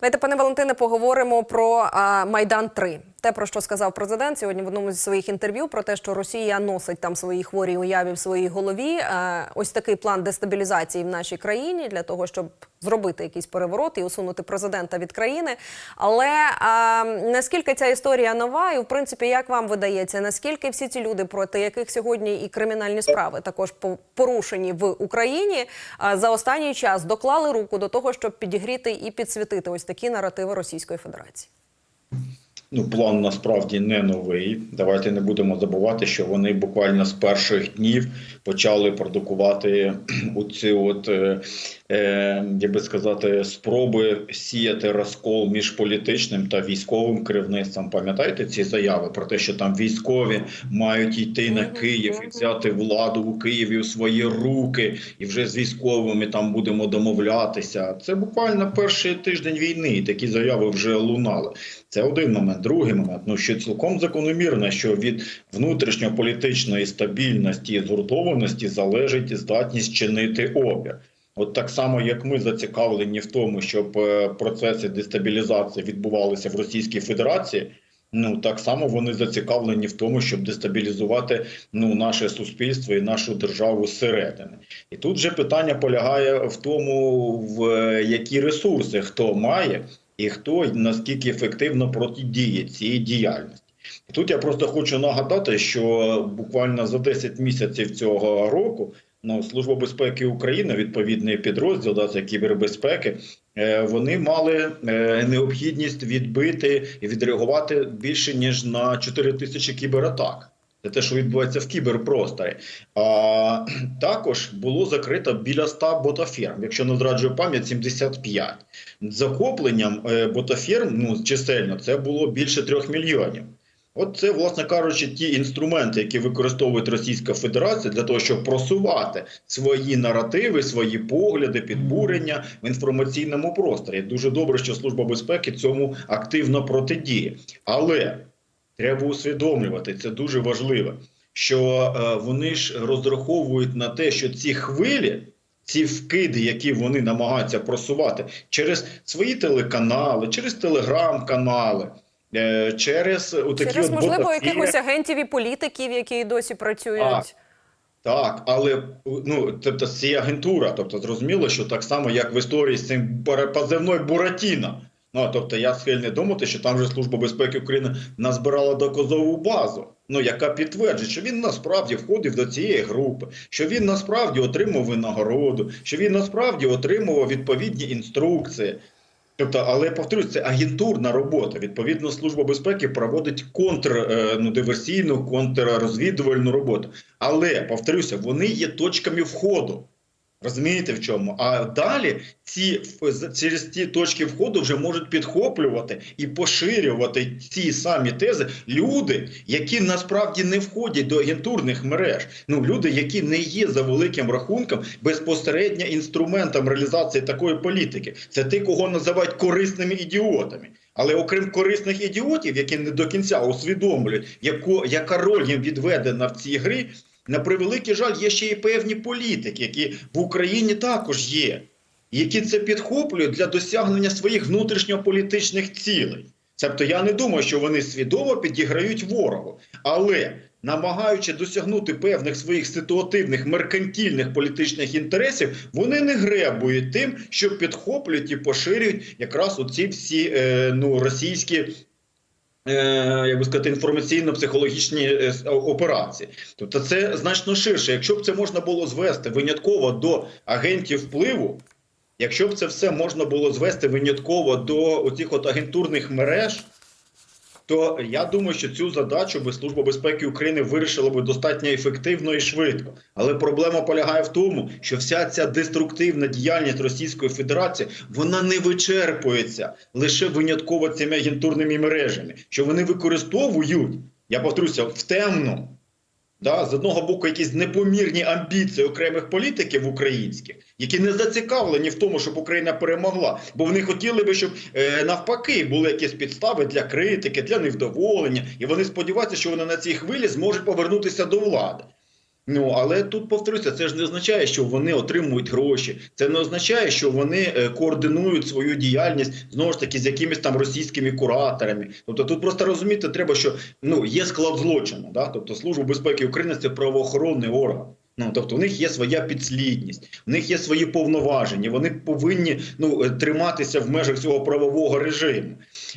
Давайте, пане Валентине, поговоримо про Майдан 3 Те, про що сказав президент сьогодні в одному зі своїх інтерв'ю, про те, що Росія носить там свої хворі уяві в своїй голові. Ось такий план дестабілізації в нашій країні для того, щоб зробити якийсь переворот і усунути президента від країни. Але а, наскільки ця історія нова, і в принципі, як вам видається, наскільки всі ці люди, проти яких сьогодні і кримінальні справи також по- порушені в Україні, а, за останній час доклали руку до того, щоб підігріти і підсвітити ось такі наративи Російської Федерації? Ну, план насправді не новий. Давайте не будемо забувати, що вони буквально з перших днів почали продукувати оці от, е, е, як би сказати, спроби сіяти розкол між політичним та військовим керівництвом. Пам'ятаєте ці заяви про те, що там військові мають йти на Київ і взяти владу у Києві у свої руки, і вже з військовими там будемо домовлятися. Це буквально перший тиждень війни. і Такі заяви вже лунали. Це один момент. Другий момент, ну що цілком закономірно, що від внутрішньополітичної стабільності і згуртованості залежить здатність чинити опір. От так само, як ми зацікавлені в тому, щоб е, процеси дестабілізації відбувалися в Російській Федерації. Ну так само вони зацікавлені в тому, щоб дестабілізувати ну наше суспільство і нашу державу зсередини. І тут же питання полягає в тому, в е, які ресурси хто має і хто наскільки ефективно протидіє цій діяльності. Тут я просто хочу нагадати, що буквально за 10 місяців цього року ну, Служба безпеки України, відповідний підрозділ да, це кібербезпеки, е, вони мали е, необхідність відбити і відреагувати більше ніж на 4 тисячі кібератак. Це те, що відбувається в кіберпросторі. А також було закрито біля 100 ботаферм, якщо не зраджую пам'ять, 75. Захопленням е, ботаферм, ну чисельно, це було більше 3 мільйонів. От це, власне кажучи, ті інструменти, які використовує Російська Федерація для того, щоб просувати свої наративи, свої погляди, підбурення в інформаційному просторі. Дуже добре, що Служба безпеки цьому активно протидіє. Але треба усвідомлювати, це дуже важливо, що е, вони ж розраховують на те, що ці хвилі. Ці вкиди, які вони намагаються просувати через свої телеканали, через телеграм-канали, е, через такі Через от можливо ботафери. якихось агентів і політиків, які досі працюють. Так. Так, але ну тобто це агентура. Тобто, зрозуміло, що так само, як в історії з цим позивною Буратіно. Ну тобто, я схильний думати, що там же Служба безпеки України назбирала доказову базу, ну яка підтверджує, що він насправді входив до цієї групи, що він насправді отримав винагороду, що він насправді отримував відповідні інструкції. Тобто, але повторюсь, це агентурна робота. Відповідно, служба безпеки проводить контр е, ну, контррозвідувальну роботу. Але повторюся, вони є точками входу. Розумієте в чому? А далі ці через ці точки входу вже можуть підхоплювати і поширювати ці самі тези люди, які насправді не входять до агентурних мереж. Ну люди, які не є за великим рахунком безпосередньо інструментом реалізації такої політики. Це ті, кого називають корисними ідіотами. Але окрім корисних ідіотів, які не до кінця усвідомлюють, яку, яка роль їм відведена в цій грі, на превеликий жаль, є ще й певні політики, які в Україні також є, які це підхоплюють для досягнення своїх внутрішньополітичних цілей. Тобто я не думаю, що вони свідомо підіграють ворогу, але намагаючи досягнути певних своїх ситуативних меркантільних політичних інтересів, вони не гребують тим, що підхоплюють і поширюють якраз оці всі е, ну, російські як би сказати, інформаційно-психологічні е, операції. Тобто це значно ширше. Якщо б це можна було звести винятково до агентів впливу, якщо б це все можна було звести винятково до оцих от агентурних мереж, то я думаю, що цю задачу би Служба безпеки України вирішила би достатньо ефективно і швидко. Але проблема полягає в тому, що вся ця деструктивна діяльність Російської Федерації вона не вичерпується лише винятково цими агентурними мережами, що вони використовують, я повторюся, в темну. Да, з одного боку, якісь непомірні амбіції окремих політиків українських, які не зацікавлені в тому, щоб Україна перемогла, бо вони хотіли би, щоб е, навпаки були якісь підстави для критики, для невдоволення, і вони сподіваються, що вони на цій хвилі зможуть повернутися до влади. Ну але тут повторюся, це ж не означає, що вони отримують гроші. Це не означає, що вони е, координують свою діяльність знову ж таки з якимись там російськими кураторами. Тобто тут просто розуміти треба, що ну є склад злочину. Да? Тобто служба безпеки України це правоохоронний орган. Ну тобто, у них є своя підслідність, у них є свої повноваження. Вони повинні ну е, триматися в межах цього правового режиму.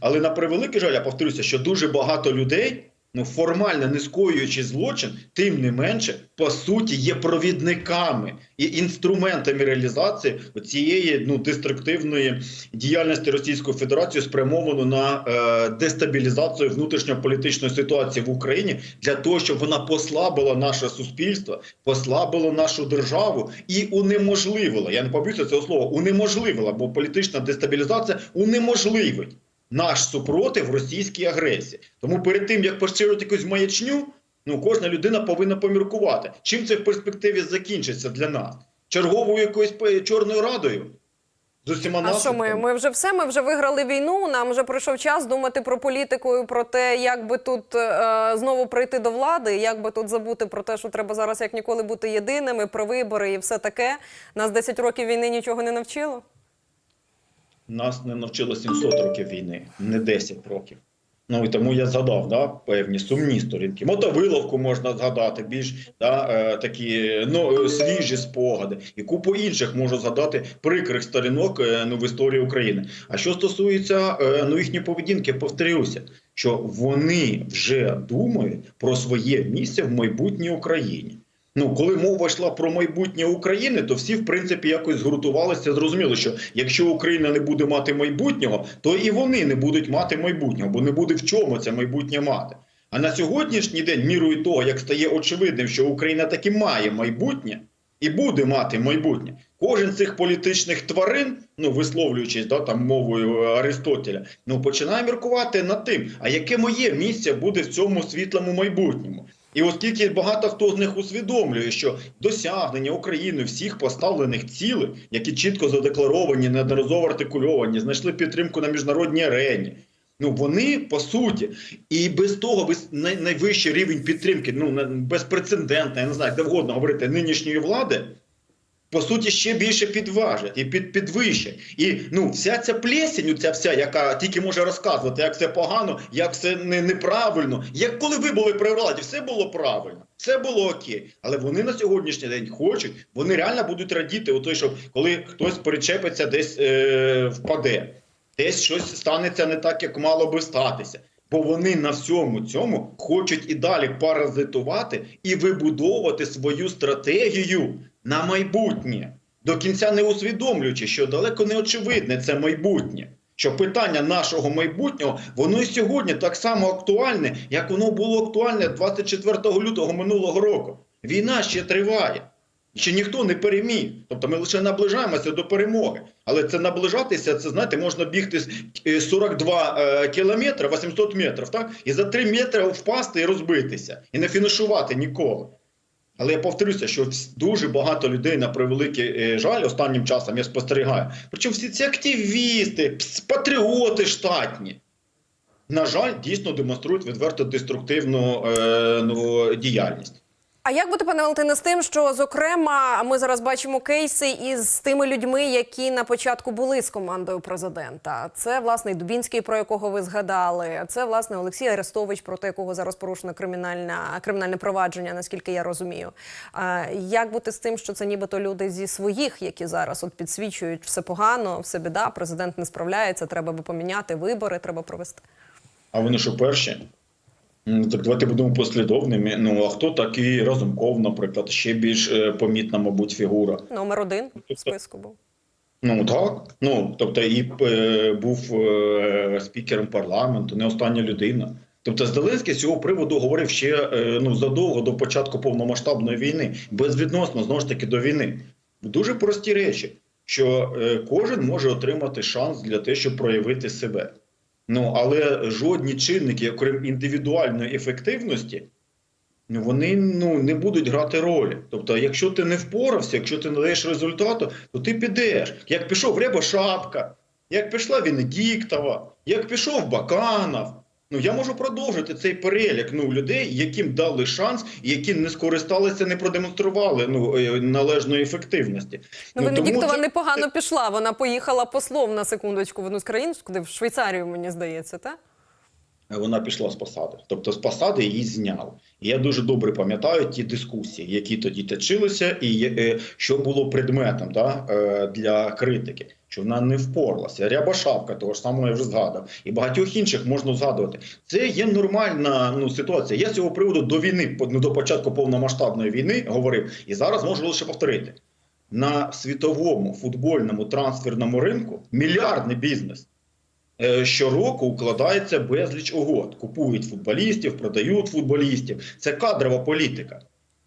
Але на превеликий жаль, я повторюся, що дуже багато людей. Ну, формально не скоюючи злочин, тим не менше, по суті, є провідниками і інструментами реалізації цієї ну деструктивної діяльності Російської Федерації, спрямовану на е, дестабілізацію внутрішньополітичної ситуації в Україні для того, щоб вона послабила наше суспільство, послабила нашу державу і унеможливила. Я не побоюся цього слова, унеможливила, бо політична дестабілізація унеможливить наш супротив російській агресії. Тому перед тим як поширювати якусь маячню, ну кожна людина повинна поміркувати, чим це в перспективі закінчиться для нас. Черговою якоюсь чорною радою з усіма А що ми? Ми вже все, ми вже виграли війну. Нам вже прийшов час думати про політику і про те, як би тут е, знову прийти до влади, як би тут забути про те, що треба зараз як ніколи бути єдиними, про вибори і все таке. Нас 10 років війни нічого не навчило. Нас не навчило 700 років війни, не 10 років. Ну і тому я згадав да, певні сумні сторінки. Мотовиловку можна згадати, більш да, е, такі ну, е, свіжі спогади, і купу інших можу згадати прикрих сторінок е, ну, в історії України. А що стосується е, ну, їхньої поведінки, повторюся, що вони вже думають про своє місце в майбутній Україні. Ну, коли мова йшла про майбутнє України, то всі, в принципі, якось згуртувалися, зрозуміли, що якщо Україна не буде мати майбутнього, то і вони не будуть мати майбутнього, бо не буде в чому це майбутнє мати. А на сьогоднішній день, мірою того, як стає очевидним, що Україна таки має майбутнє і буде мати майбутнє, кожен з цих політичних тварин, ну висловлюючись да, там мовою Аристотеля, ну починає міркувати над тим, а яке моє місце буде в цьому світлому майбутньому. І оскільки багато хто з них усвідомлює, що досягнення України всіх поставлених цілей, які чітко задекларовані, неодноразово артикульовані, знайшли підтримку на міжнародній арені. Ну вони по суті, і без того, без найвищий рівень підтримки, ну безпрецедентний, я не знаю, де вгодно говорити нинішньої влади, по суті, ще більше підважать і під, підвищать. І ну, вся ця плесень, ця вся, яка тільки може розказувати, як все погано, як все не, неправильно. Як коли ви були при владі, все було правильно, все було окей. Але вони на сьогоднішній день хочуть, вони реально будуть радіти, у той, що коли хтось перечепиться, десь е, впаде, десь щось станеться не так, як мало би статися. Бо вони на всьому цьому хочуть і далі паразитувати і вибудовувати свою стратегію на майбутнє, до кінця не усвідомлюючи, що далеко не очевидне це майбутнє. Що питання нашого майбутнього, воно і сьогодні так само актуальне, як воно було актуальне 24 лютого минулого року. Війна ще триває. Ще ніхто не переміг. Тобто ми лише наближаємося до перемоги. Але це наближатися, це знаєте, можна бігти е, 42 е, кілометри, 800 метрів, так? І за 3 метри впасти і розбитися, і не фінішувати ніколи. Але я повторюся, що дуже багато людей на превеликий е, жаль останнім часом я спостерігаю. Причому всі ці активісти, патріоти штатні. На жаль, дійсно демонструють відверто деструктивну е, ну, діяльність. А як бути, пане Валентине, з тим, що зокрема ми зараз бачимо кейси із тими людьми, які на початку були з командою президента? Це власне Дубінський, про якого ви згадали. Це власне Олексій Арестович, проти якого зараз порушено кримінальне, провадження, наскільки я розумію. А, як бути з тим, що це нібито люди зі своїх, які зараз от підсвічують все погано, все біда, президент не справляється, треба би поміняти вибори, треба провести. А вони що перші? Так давайте будемо послідовними. Ну а хто такий Разумков, наприклад, ще більш е, помітна, мабуть, фігура. Номер один в списку був. Ну так. Ну тобто, і е, був е, спікером парламенту, не остання людина. Тобто, Зеленський з цього приводу говорив ще е, ну задовго до початку повномасштабної війни, безвідносно знову ж таки до війни. Дуже прості речі, що е, кожен може отримати шанс для того, щоб проявити себе. Ну але жодні чинники, окрім індивідуальної ефективності, ну вони ну не будуть грати ролі. Тобто, якщо ти не впорався, якщо ти не даєш результату, то ти підеш. Як пішов Рябошапка, як пішла Венедіктова, як пішов Баканов. Ну я можу продовжити цей перелік ну, людей, яким дали шанс, які не скористалися, не продемонстрували ну, е, належної ефективності. Ну, тому Венедіктова це- непогано пішла. Вона поїхала послом на секундочку в одну з країн, куди в Швейцарію, мені здається, так? вона пішла з посади. Тобто з посади її зняли. І я дуже добре пам'ятаю ті дискусії, які тоді точилися, і е, що було предметом да, е, для критики. Що вона не впоралася. Рябошапка, того ж самого я вже згадав, і багатьох інших можна згадувати. Це є нормальна ну, ситуація. Я з цього приводу до війни, ну, до початку повномасштабної війни говорив, і зараз можу лише повторити: на світовому футбольному трансферному ринку мільярдний бізнес. Е, Щороку укладається безліч угод. Купують футболістів, продають футболістів. Це кадрова політика.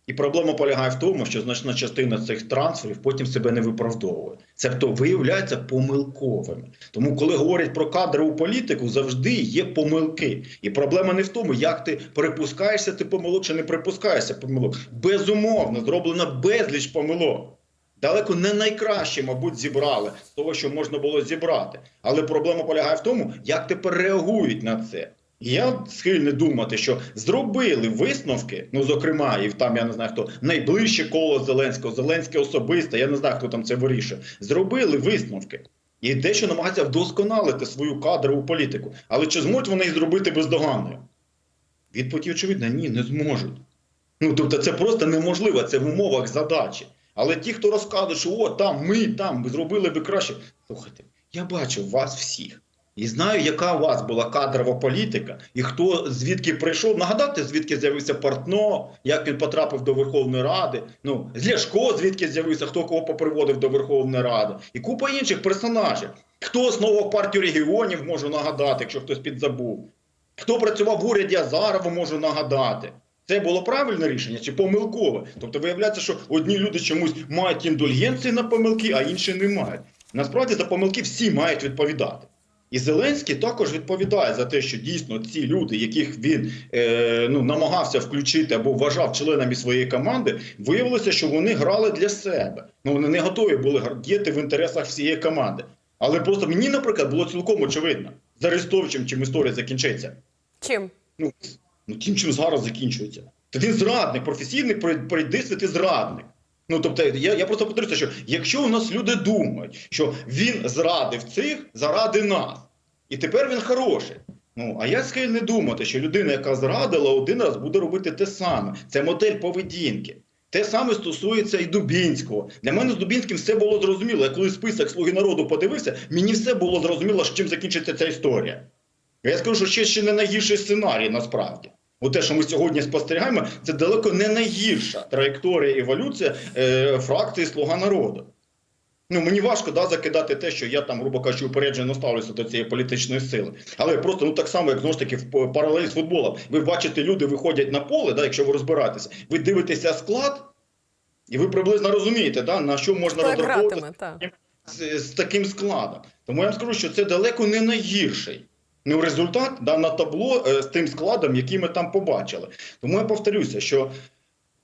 І проблема полягає в тому, що значна частина цих трансферів потім себе не виправдовує. Це виявляється помилковими. Тому, коли говорять про кадрову політику, завжди є помилки. І проблема не в тому, як ти припускаєшся ти помилок чи не припускаєшся помилок. Безумовно, зроблено безліч помилок. Далеко не найкраще, мабуть, зібрали з того, що можна було зібрати. Але проблема полягає в тому, як тепер реагують на це. Я схильний думати, що зробили висновки, ну зокрема, і там я не знаю хто найближче коло Зеленського, Зеленське особисто, я не знаю, хто там це вирішує. Зробили висновки і дещо намагаються вдосконалити свою кадрову політику. Але чи зможуть вони її зробити бездоганною? Відповідь очевидна, ні, не зможуть. Ну тобто, це просто неможливо, це в умовах задачі. Але ті, хто розказує, що о, там ми там зробили би краще. Слухайте, я бачив вас всіх. І знаю, яка у вас була кадрова політика, і хто звідки прийшов. Нагадати, звідки з'явився Портно, як він потрапив до Верховної Ради. Ну, з Ляшко, звідки з'явився, хто кого поприводив до Верховної Ради, і купа інших персонажів. Хто основав партію регіонів, можу нагадати, якщо хтось підзабув. Хто працював в уряді Азарова, можу нагадати. Це було правильне рішення чи помилкове? Тобто виявляється, що одні люди чомусь мають індульгенції на помилки, а інші не мають. Насправді за помилки всі мають відповідати. І Зеленський також відповідає за те, що дісно ці люди, яких він е, ну, намагався включити або вважав членами своєї команди, виявилося, що вони грали для себе. Ну вони не готові були діяти в інтересах всієї команди. Але просто мені, наприклад, було цілком очевидно з Арестовичем, чим історія закінчиться. Чим? Ну, ну тим, чим зараз закінчується. Та він зрадник, професійний пройдисвіт і зрадник. Ну, тобто, я, я просто повторюся, що якщо у нас люди думають, що він зрадив цих заради нас, і тепер він хороший. Ну, а я схильний думати, що людина, яка зрадила, один раз буде робити те саме. Це модель поведінки. Те саме стосується і Дубінського. Для мене з Дубінським все було зрозуміло. Я коли список Слуги народу подивився, мені все було зрозуміло, з чим закінчиться ця історія. Я скажу, що ще, ще не найгірший сценарій насправді. Бо те, що ми сьогодні спостерігаємо, це далеко не найгірша траєкторія еволюція е, фракції Слуга народу. Ну, мені важко да, закидати те, що я там, грубо кажучи, упереджено ставлюся до цієї політичної сили. Але просто ну так само, як знову ж таки, в паралелі з футболом. Ви бачите, люди виходять на поле, да, якщо ви розбираєтеся, ви дивитеся склад, і ви приблизно розумієте, да, на що можна розраховувати з, з таким складом. Тому я вам скажу, що це далеко не найгірший. Ну, результат да, на табло е, з тим складом, який ми там побачили. Тому я повторюся, що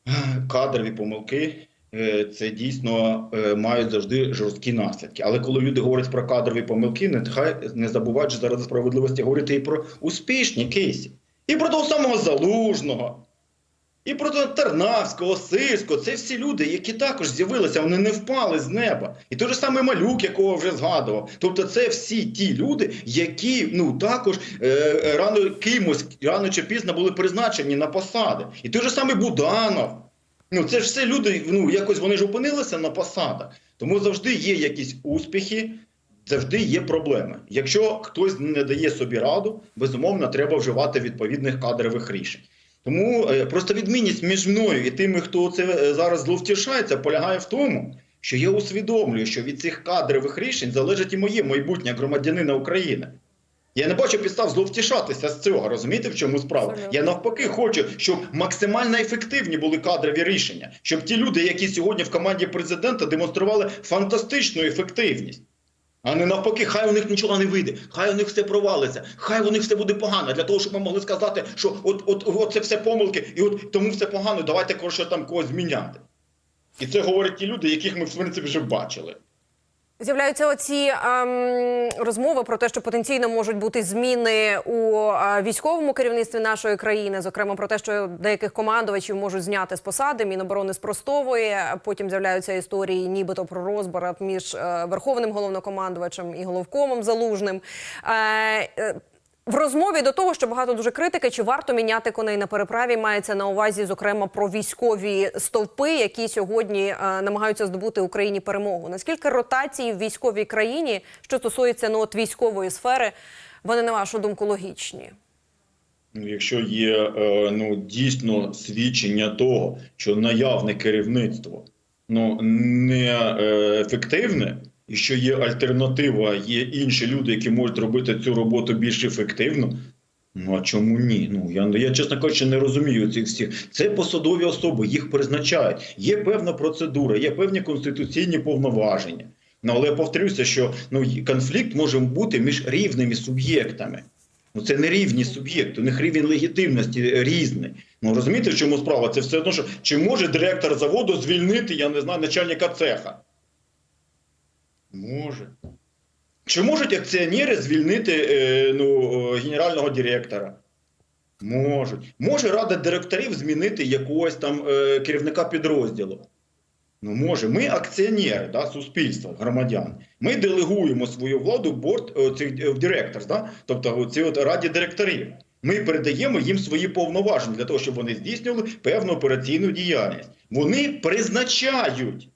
е, кадрові помилки е, це дійсно мають завжди жорсткі наслідки. Але коли люди говорять про кадрові помилки, нехай не забувають що заради справедливості говорити і про успішні кейси. І про того самого залужного. І про Тарнавського, Сирського, це всі люди, які також з'явилися, вони не впали з неба. І той же самий малюк, якого вже згадував. Тобто, це всі ті люди, які ну також е, рано кимось, рано чи пізно були призначені на посади. І той же самий Буданов. Ну це ж все люди, ну якось вони ж опинилися на посадах. Тому завжди є якісь успіхи, завжди є проблеми. Якщо хтось не дає собі раду, безумовно, треба вживати відповідних кадрових рішень. Тому е, просто відмінність між мною і тими, хто це е, зараз зловтішається, полягає в тому, що я усвідомлюю, що від цих кадрових рішень залежить і моє майбутнє громадянина України. Я не бачу підстав зловтішатися з цього. Розумієте, в чому справа? Я навпаки хочу, щоб максимально ефективні були кадрові рішення, щоб ті люди, які сьогодні в команді президента демонстрували фантастичну ефективність. А не навпаки, хай у них нічого не вийде, хай у них все провалиться, хай у них все буде погано, для того, щоб ми могли сказати, що от, от, от це все помилки, і от тому все погано, давайте коротше там когось зміняти. І це говорять ті люди, яких ми в принципі вже бачили. З'являються оці ем, розмови про те, що потенційно можуть бути зміни у е, військовому керівництві нашої країни, зокрема про те, що деяких командувачів можуть зняти з посади. Міноборони спростовує. Потім з'являються історії, нібито про розборок між е, верховним головнокомандувачем і головкомом залужним. Е, е, в розмові до того, що багато дуже критики, чи варто міняти коней на переправі, мається на увазі, зокрема, про військові стовпи, які сьогодні е, намагаються здобути Україні перемогу. Наскільки ротації в військовій країні, що стосується ну, от військової сфери, вони на вашу думку логічні? Ну, якщо є е, ну, дійсно свідчення того, що наявне керівництво ну, не ефективне, і що є альтернатива, є інші люди, які можуть робити цю роботу більш ефективно. Ну а чому ні? Ну я, я чесно кажучи, не розумію цих всіх. Це посадові особи, їх призначають. Є певна процедура, є певні конституційні повноваження. Ну але я повторюся, що ну конфлікт може бути між рівними суб'єктами. Ну це не рівні суб'єкти, у них рівень легітимності різний. Ну розумієте, в чому справа? Це все одно, що чи може директор заводу звільнити, я не знаю, начальника цеха? Може. Чи можуть акціонери звільнити е, ну, генерального директора? Можуть. Може рада директорів змінити якогось там е, керівника підрозділу? Ну, може. Ми акціонери да, суспільства, громадян. Ми делегуємо свою владу в борт е, цих в директорс, да? тобто ці от раді директорів. Ми передаємо їм свої повноваження для того, щоб вони здійснювали певну операційну діяльність. Вони призначають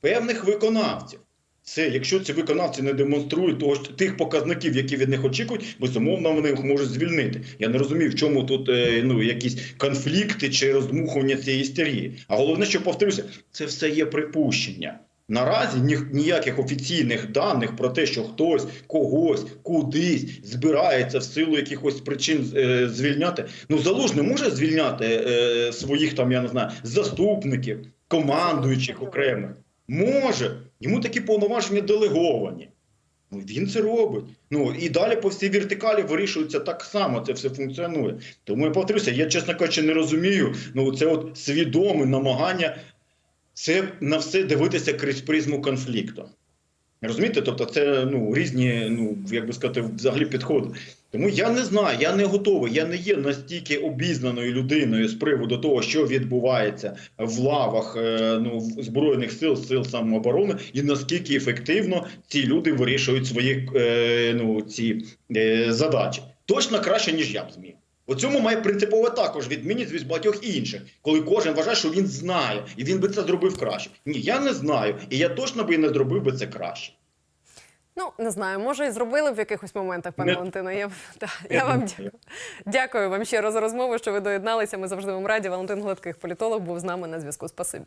певних виконавців. Це якщо ці виконавці не демонструють того тих показників, які від них очікують, безумовно вони їх можуть звільнити. Я не розумію, в чому тут е, ну якісь конфлікти чи роздмухування цієї істерії. А головне, що повторюся, це все є припущення. Наразі ні, ніяких офіційних даних про те, що хтось когось кудись збирається в силу якихось причин е, звільняти. Ну залужний може звільняти е, своїх там, я не знаю, заступників, командуючих окремих. Може, йому такі повноваження делеговані. Ну, він це робить. Ну і далі по всій вертикалі вирішується так само, це все функціонує. Тому я повторюся, я чесно кажучи, не розумію. Ну, це от свідоме намагання це на все дивитися крізь призму конфлікту. Розумієте? Тобто, це ну, різні, ну як би сказати, взагалі підходи. Тому я не знаю, я не готовий, я не є настільки обізнаною людиною з приводу того, що відбувається в лавах е, ну, збройних сил, сил самооборони, і наскільки ефективно ці люди вирішують свої е, ну, ці е, задачі. Точно краще, ніж я б зміг. У цьому має принципово також відмінність від багатьох інших, коли кожен вважає, що він знає, і він би це зробив краще. Ні, я не знаю, і я точно би не зробив би це краще. Ну не знаю, може і зробили в якихось моментах, пане Не- Валентино. Я, та, Я я вам дякую. Дякую вам ще раз за розмову, що ви доєдналися. Ми завжди вам раді. Валентин Гладких, політолог, був з нами на зв'язку. Спасибі.